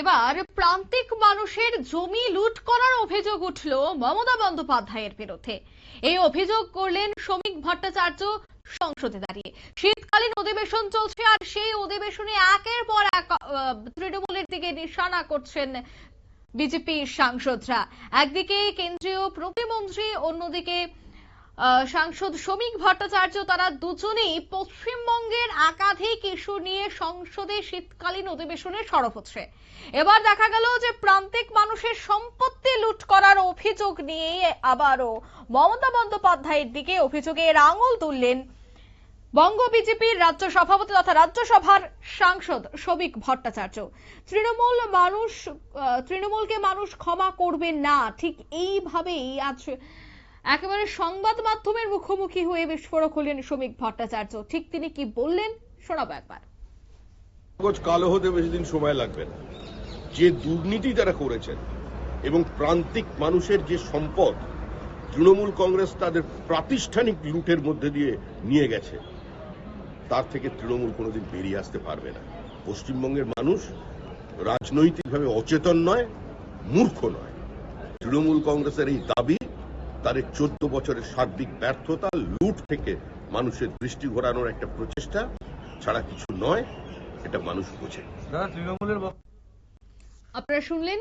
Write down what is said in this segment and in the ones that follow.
এবার প্রান্তিক মানুষের জমি লুট করার অভিযোগ উঠল মমতা বন্দ্যোপাধ্যায়ের বিরুদ্ধে। এই অভিযোগ করলেন শ্রমিক ভট্টাচার্য সংসদে দাঁড়িয়ে। শীতকালীন অধিবেশন চলছে আর সেই অধিবেশনে একের পর এক তৃণমূলের দিকে নিশানা করছেন বিজেপি সাংসদরা। একদিকে কেন্দ্রীয় প্রতিমন্ত্রী, অন্যদিকে সাংসদ শ্রমিক ভট্টাচার্য, তারা দুজনেই পশ্চিমবঙ্গের একাধিক ইস্যু নিয়ে সংসদে শীতকালীন অধিবেশনে সরব হচ্ছে। এবার দেখা গেল যে প্রান্তিক মানুষের সম্পত্তি লুট করার অভিযোগ নিয়ে আবারও মমতা বন্দ্যোপাধ্যায়ের দিকে অভিযোগের আঙুল তুললেন বঙ্গ বিজেপির রাজ্য সভাপতি তথা রাজ্যসভার সাংসদ শ্রমিক ভট্টাচার্য। তৃণমূল মানুষ তৃণমূলকে মানুষ ক্ষমা করবে না, ঠিক এইভাবেই আজ একেবারে সংবাদ মাধ্যমের মুখোমুখি হয়ে বিস্ফোরক হলেন শ্রমিক ভট্টাচার্য। ঠিক তিনি কি বললেন? শোনাবো একবার। কাগজ কালো হতে বেশি দিন সময় লাগবে না। যে দুর্নীতি তারা করেছেন এবং প্রান্তিক মানুষের যে সম্পদ, তৃণমূল কংগ্রেস তাদের প্রাতিষ্ঠানিক লুটের মধ্যে দিয়ে নিয়ে গেছে, তার থেকে তৃণমূল কোনোদিন বেরিয়ে আসতে পারবে না। পশ্চিমবঙ্গের মানুষ রাজনৈতিকভাবে অচেতন নয়, মূর্খ নয়। তৃণমূল কংগ্রেসের এই দাবি তাদের চোদ্দ বছরের সার্বিক ব্যর্থতা লুট থেকে মানুষের দৃষ্টি ঘোরানোর একটা প্রচেষ্টা ছাড়া কিছু নয় এটা মানুষ বোঝে। আপনারা শুনলেন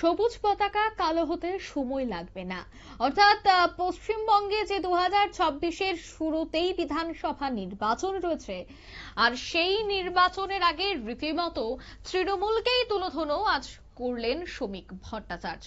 সবুজ পতাকা কালো হতে সময় লাগবে না। অর্থাৎ পশ্চিমবঙ্গে যে দু হাজার ছাব্বিশের শুরুতেই বিধানসভা নির্বাচন রয়েছে আর সেই নির্বাচনের আগে রীতিমতো তৃণমূলকেই তুলোধনো আজ করলেন শ্রমিক ভট্টাচার্য।